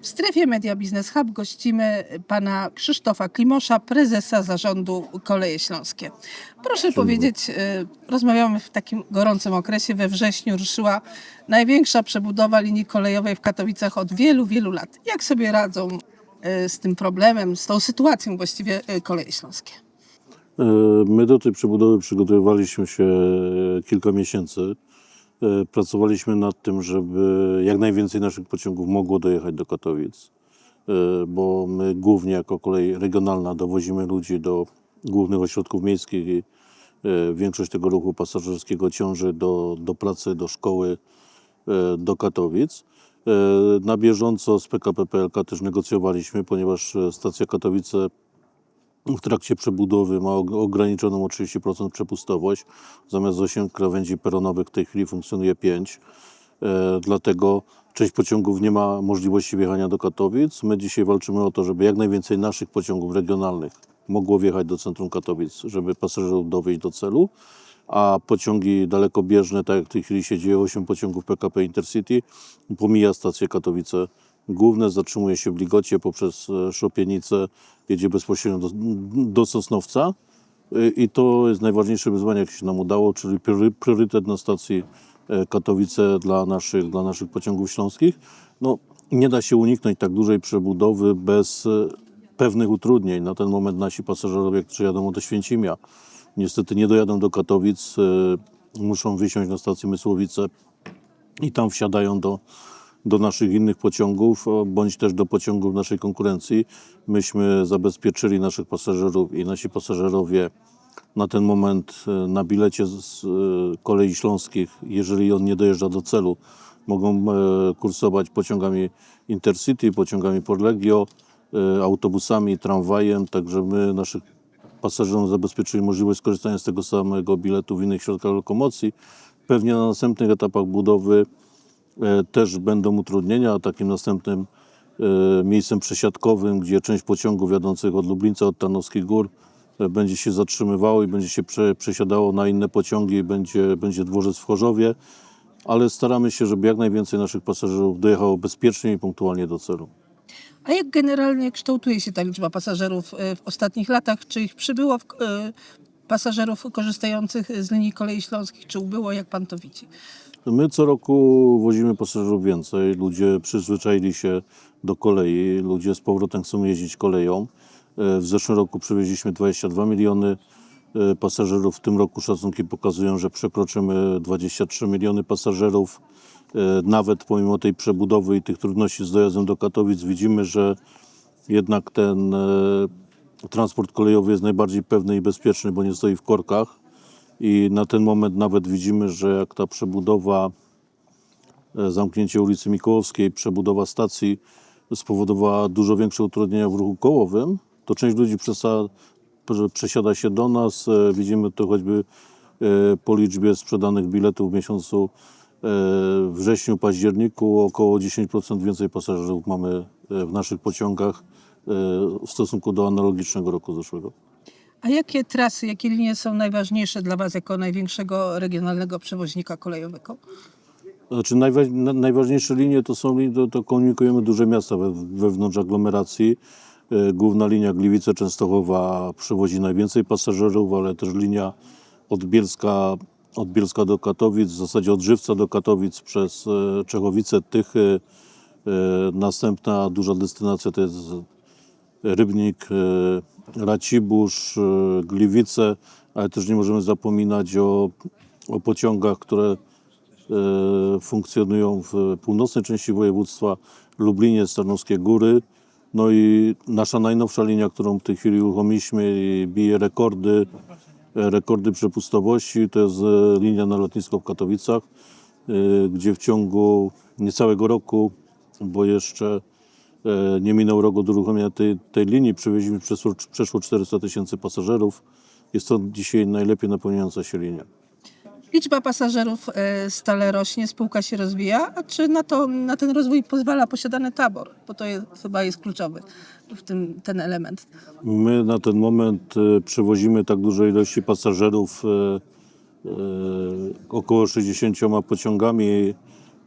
W strefie Media Business Hub gościmy pana Krzysztofa Klimosza, prezesa zarządu Koleje Śląskie. Proszę powiedzieć, y, rozmawiamy w takim gorącym okresie. We wrześniu ruszyła największa przebudowa linii kolejowej w Katowicach od wielu, wielu lat. Jak sobie radzą y, z tym problemem, z tą sytuacją właściwie y, Koleje Śląskie? My do tej przebudowy przygotowywaliśmy się kilka miesięcy. E, Pracowaliśmy nad tym, żeby jak najwięcej naszych pociągów mogło dojechać do Katowic, e, bo my głównie jako kolej regionalna dowozimy ludzi do głównych ośrodków miejskich i e, większość tego ruchu pasażerskiego ciąży do, do pracy, do szkoły, do Katowic. Na bieżąco z PKP PLK też negocjowaliśmy, ponieważ stacja Katowice w trakcie przebudowy ma og- ograniczoną o 30% przepustowość. Zamiast 8 krawędzi peronowych w tej chwili funkcjonuje 5. E, dlatego część pociągów nie ma możliwości wjechania do Katowic. My dzisiaj walczymy o to, żeby jak najwięcej naszych pociągów regionalnych mogło wjechać do centrum Katowic, żeby pasażerów dowieść do celu. A pociągi dalekobieżne, tak jak w tej chwili się dzieje, 8 pociągów PKP Intercity, pomija stację Katowice Główne zatrzymuje się w Ligocie poprzez e, Szopienicę, jedzie bezpośrednio do, do Sosnowca. Y, I to jest najważniejsze wyzwanie, jakie się nam udało, czyli priory- priorytet na stacji e, Katowice dla naszych, dla naszych pociągów śląskich. No, nie da się uniknąć tak dużej przebudowy bez e, pewnych utrudnień. Na ten moment nasi pasażerowie, którzy jadą do Święcimia, niestety nie dojadą do Katowic, e, muszą wysiąść na stacji Mysłowice i tam wsiadają do, do naszych innych pociągów, o, bądź też do pociągów naszej konkurencji. Myśmy zabezpieczyli naszych pasażerów i nasi pasażerowie na ten moment e, na bilecie z e, kolei śląskich, jeżeli on nie dojeżdża do celu, mogą e, kursować pociągami Intercity, pociągami Porlegio, e, autobusami, tramwajem, także my naszych pasażerom zabezpieczyli możliwość skorzystania z tego samego biletu w innych środkach lokomocji. Pewnie na następnych etapach budowy e, też będą utrudnienia, takim następnym e, miejscem przesiadkowym, gdzie część pociągów jadących od Lublińca, od Tarnowskich Gór e, będzie się zatrzymywało i będzie się prze, przesiadało na inne pociągi, będzie, będzie dworzec w Chorzowie, ale staramy się, żeby jak najwięcej naszych pasażerów dojechało bezpiecznie i punktualnie do celu. A jak generalnie kształtuje się ta liczba pasażerów w ostatnich latach? Czy ich przybyło w, pasażerów korzystających z linii kolei śląskich, czy ubyło, jak pan to widzi? My co roku wozimy pasażerów więcej. Ludzie przyzwyczaili się do kolei. Ludzie z powrotem chcą jeździć koleją. E, W zeszłym roku przywieźliśmy 22 miliony e, pasażerów. W tym roku szacunki pokazują, że przekroczymy 23 miliony pasażerów. E, Nawet pomimo tej przebudowy i tych trudności z dojazdem do Katowic widzimy, że jednak ten transport kolejowy jest najbardziej pewny i bezpieczny, bo nie stoi w korkach. I na ten moment nawet widzimy, że jak ta przebudowa, e, zamknięcie ulicy Mikołowskiej, przebudowa stacji spowodowała dużo większe utrudnienia w ruchu kołowym, to część ludzi przesiada się do nas. E, Widzimy to choćby e, po liczbie sprzedanych biletów w miesiącu wrześniu, październiku. Około 10% więcej pasażerów mamy w naszych pociągach w stosunku do analogicznego roku zeszłego. A jakie trasy, jakie linie są najważniejsze dla Was jako największego regionalnego przewoźnika kolejowego? Znaczy najwa- na- najważniejsze linie to są linie, to, to komunikujemy duże miasta we, wewnątrz aglomeracji. E, Główna linia Gliwice-Częstochowa przewozi najwięcej pasażerów, ale też linia od Bielska, od Bielska do Katowic, w zasadzie od Żywca do Katowic przez e, Czechowice, Tychy. E, Następna duża destynacja to jest Rybnik, e, Racibórz, e, Gliwice, ale też nie możemy zapominać o, o pociągach, które e, funkcjonują w północnej części województwa, Lublinie, Starnowskie Góry. No i nasza najnowsza linia, którą w tej chwili uruchomiliśmy i bije rekordy, rekordy przepustowości, to jest linia na lotnisko w Katowicach, gdzie w ciągu niecałego roku, bo jeszcze nie minął rok od uruchomienia tej, tej linii, przywieźliśmy przeszło, przeszło 400 tysięcy pasażerów. Jest to dzisiaj najlepiej napełniająca się linia. Liczba pasażerów e, stale rośnie, spółka się rozwija, a czy na, to, na ten rozwój pozwala posiadany tabor? Bo to jest, chyba jest kluczowy w tym ten element. My na ten moment e, przewozimy tak dużej ilości pasażerów, e, e, około 60 pociągami,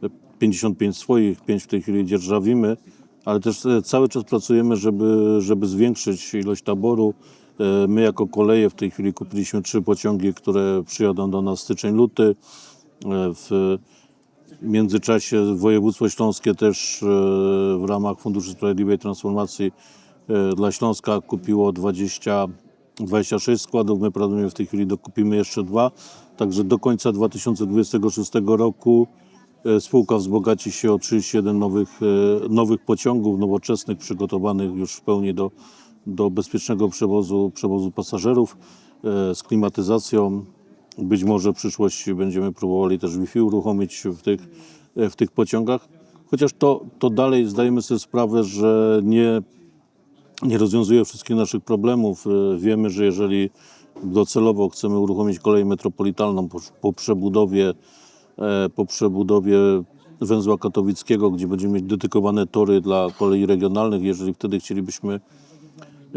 e, 55 swoich, 5 w tej chwili dzierżawimy, ale też e, cały czas pracujemy, żeby, żeby zwiększyć ilość taboru. E, My jako koleje w tej chwili kupiliśmy trzy pociągi, które przyjadą do nas styczeń-luty. E, W międzyczasie województwo śląskie też w ramach Funduszu Sprawiedliwej Transformacji dla Śląska kupiło 20, 26 składów. My planujemy w tej chwili dokupimy jeszcze dwa. Także do końca 2026 roku spółka wzbogaci się o 31 nowych, e, nowych pociągów nowoczesnych, przygotowanych już w pełni do, do bezpiecznego przewozu, przewozu pasażerów e, z klimatyzacją. Być może w przyszłości będziemy próbowali też Wi-Fi uruchomić w tych, e, w tych pociągach. Chociaż to, to dalej zdajemy sobie sprawę, że nie, nie rozwiązuje wszystkich naszych problemów. E, Wiemy, że jeżeli docelowo chcemy uruchomić kolej metropolitalną po, po przebudowie, e, po przebudowie węzła katowickiego, gdzie będziemy mieć dedykowane tory dla kolei regionalnych, jeżeli wtedy chcielibyśmy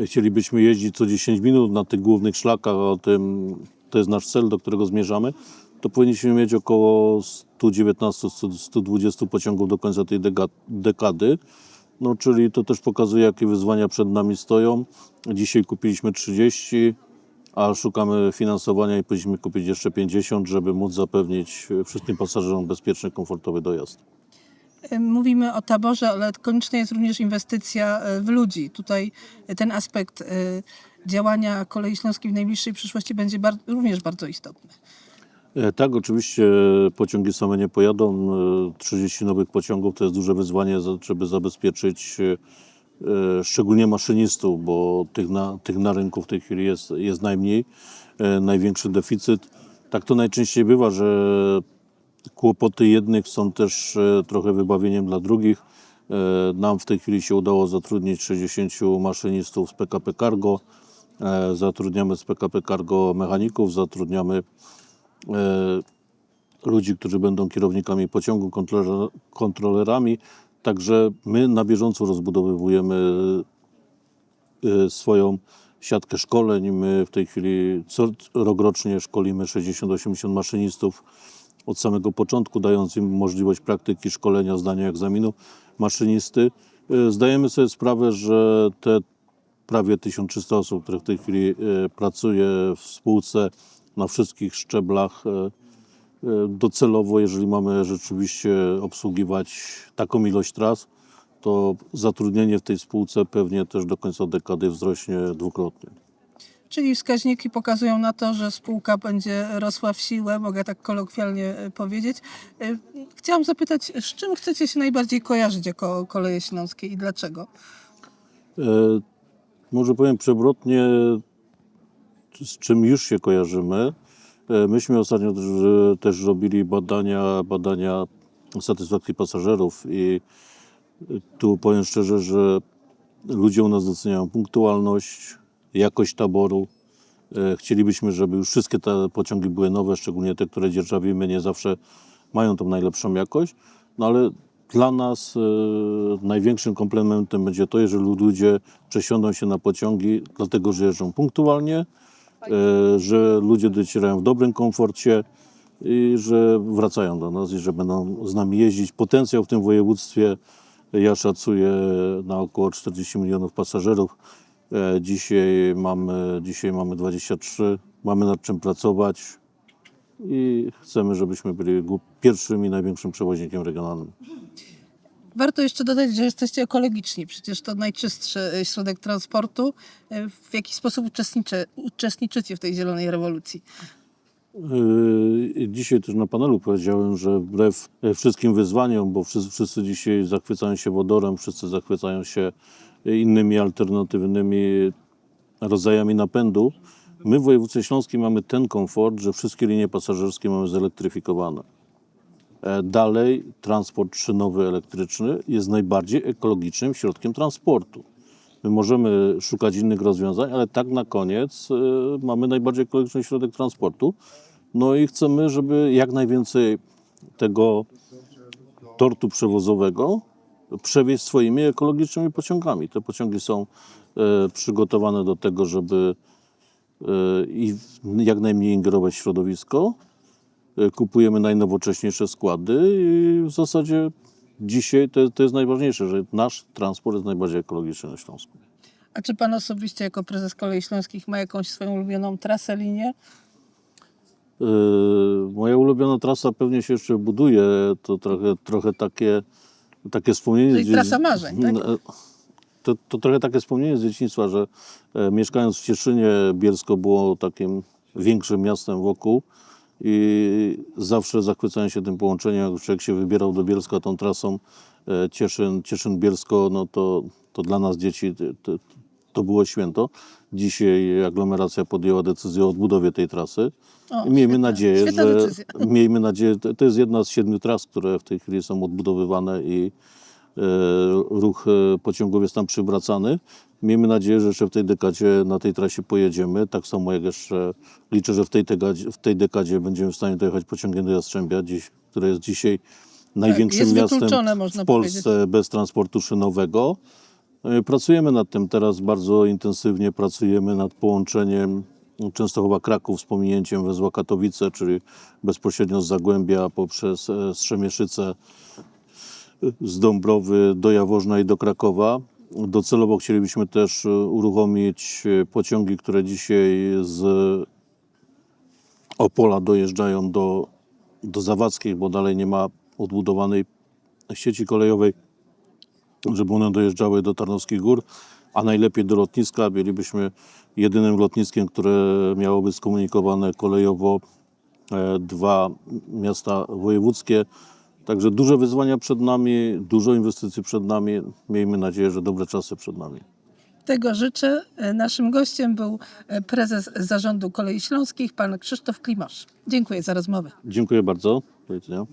chcielibyśmy jeździć co 10 minut na tych głównych szlakach, o tym to jest nasz cel, do którego zmierzamy, to powinniśmy mieć około 119-120 pociągów do końca tej dekady. No, czyli to też pokazuje, jakie wyzwania przed nami stoją. Dzisiaj kupiliśmy 30, a szukamy finansowania i powinniśmy kupić jeszcze 50, żeby móc zapewnić wszystkim pasażerom bezpieczny, komfortowy dojazd. Mówimy o taborze, ale konieczna jest również inwestycja e, w ludzi. Tutaj e, ten aspekt e, działania Kolei Śląskiej w najbliższej przyszłości będzie bar- również bardzo istotny. Tak, oczywiście pociągi same nie pojadą. E, 30 nowych pociągów to jest duże wyzwanie, żeby zabezpieczyć szczególnie maszynistów, bo tych na, tych na rynku w tej chwili jest, jest najmniej, e, największy deficyt. Tak to najczęściej bywa, że kłopoty jednych są też e, trochę wybawieniem dla drugich. E, Nam w tej chwili się udało zatrudnić 60 maszynistów z PKP Cargo. E, Zatrudniamy z PKP Cargo mechaników, zatrudniamy e, ludzi, którzy będą kierownikami pociągu, kontroler, kontrolerami. Także my na bieżąco rozbudowujemy e, swoją siatkę szkoleń. My w tej chwili co rokrocznie szkolimy 60-80 maszynistów od samego początku, dając im możliwość praktyki, szkolenia, zdania egzaminu maszynisty. E, Zdajemy sobie sprawę, że te prawie 1300 osób, które w tej chwili pracuje w spółce na wszystkich szczeblach, docelowo, jeżeli mamy rzeczywiście obsługiwać taką ilość tras, to zatrudnienie w tej spółce pewnie też do końca dekady wzrośnie dwukrotnie. Czyli wskaźniki pokazują na to, że spółka będzie rosła w siłę, mogę tak kolokwialnie e, powiedzieć. E, Chciałam zapytać, z czym chcecie się najbardziej kojarzyć jako Koleje Śląskie i dlaczego? E, może powiem przewrotnie, z czym już się kojarzymy. E, myśmy ostatnio też, robili badania, badania satysfakcji pasażerów i e, tu powiem szczerze, że ludzie u nas doceniają punktualność, jakość taboru. E, Chcielibyśmy, żeby już wszystkie te pociągi były nowe, szczególnie te, które dzierżawimy, nie zawsze mają tą najlepszą jakość, no ale dla nas największym komplementem będzie to, jeżeli ludzie przesiądą się na pociągi, dlatego że jeżdżą punktualnie, że ludzie docierają w dobrym komforcie i że wracają do nas i że będą z nami jeździć. Potencjał w tym województwie ja szacuję na około 40 milionów pasażerów. E, Dzisiaj mamy, dzisiaj mamy 23, mamy nad czym pracować i chcemy, żebyśmy byli pierwszym i największym przewoźnikiem regionalnym. Warto jeszcze dodać, że jesteście ekologiczni. Przecież to najczystszy e, środek transportu. E, W jaki sposób uczestniczy, uczestniczycie w tej zielonej rewolucji? Yy, Dzisiaj też na panelu powiedziałem, że wbrew e, wszystkim wyzwaniom, bo wszyscy, wszyscy dzisiaj zachwycają się wodorem, wszyscy zachwycają się innymi alternatywnymi rodzajami napędu, my w województwie śląskim mamy ten komfort, że wszystkie linie pasażerskie mamy zelektryfikowane. E, Dalej transport szynowy elektryczny jest najbardziej ekologicznym środkiem transportu. My możemy szukać innych rozwiązań, ale tak na koniec y, mamy najbardziej ekologiczny środek transportu. No i chcemy, żeby jak najwięcej tego tortu przewozowego przewieźć swoimi ekologicznymi pociągami. Te pociągi są e, przygotowane do tego, żeby e, i jak najmniej ingerować w środowisko. E, Kupujemy najnowocześniejsze składy i w zasadzie dzisiaj to, to jest najważniejsze, że nasz transport jest najbardziej ekologiczny na Śląsku. A czy pan osobiście jako prezes Kolei Śląskich ma jakąś swoją ulubioną trasę, linię? Yy, Moja ulubiona trasa pewnie się jeszcze buduje. To trochę, trochę takie, takie wspomnienie. Czyli dzie- trasa marzeń, tak? N- To, to trochę takie wspomnienie z dzieciństwa, że e, mieszkając w Cieszynie, Bielsko było takim większym miastem wokół i zawsze zachwycałem się tym połączeniem. Jak człowiek się wybierał do Bielska tą trasą e, Cieszyn, Cieszyn-Bielsko, no to, to dla nas dzieci to, to, było święto. Dzisiaj aglomeracja podjęła decyzję o odbudowie tej trasy. O, miejmy świetna- nadzieję, świetna że decyzja. miejmy nadzieję, to, jest jedna z siedmiu tras, które w tej chwili są odbudowywane i e, ruch e, pociągów jest tam przywracany. Miejmy nadzieję, że jeszcze w tej dekadzie na tej trasie pojedziemy. Tak samo jak jeszcze liczę, że w tej, dekadzie, w tej dekadzie będziemy w stanie dojechać pociągiem do Jastrzębia, dziś, które jest dzisiaj największym jest miastem w Polsce bez transportu szynowego. E, Pracujemy nad tym teraz bardzo intensywnie, pracujemy nad połączeniem Częstochowa-Kraków z pominięciem wezła Katowice, czyli bezpośrednio z Zagłębia poprzez e, Strzemieszyce, e, z Dąbrowy do Jaworzna i do Krakowa. Docelowo chcielibyśmy też e, uruchomić e, pociągi, które dzisiaj z Opola dojeżdżają do, do Zawadzkich, bo dalej nie ma odbudowanej sieci kolejowej żeby one dojeżdżały do Tarnowskich Gór, a najlepiej do lotniska. Bylibyśmy jedynym lotniskiem, które miałoby skomunikowane kolejowo e, dwa miasta wojewódzkie. Także duże wyzwania przed nami, dużo inwestycji przed nami. Miejmy nadzieję, że dobre czasy przed nami. Tego życzę. E, Naszym gościem był e, prezes Zarządu Kolei Śląskich, pan Krzysztof Klimosz. Dziękuję za rozmowę. Dziękuję bardzo. Do widzenia.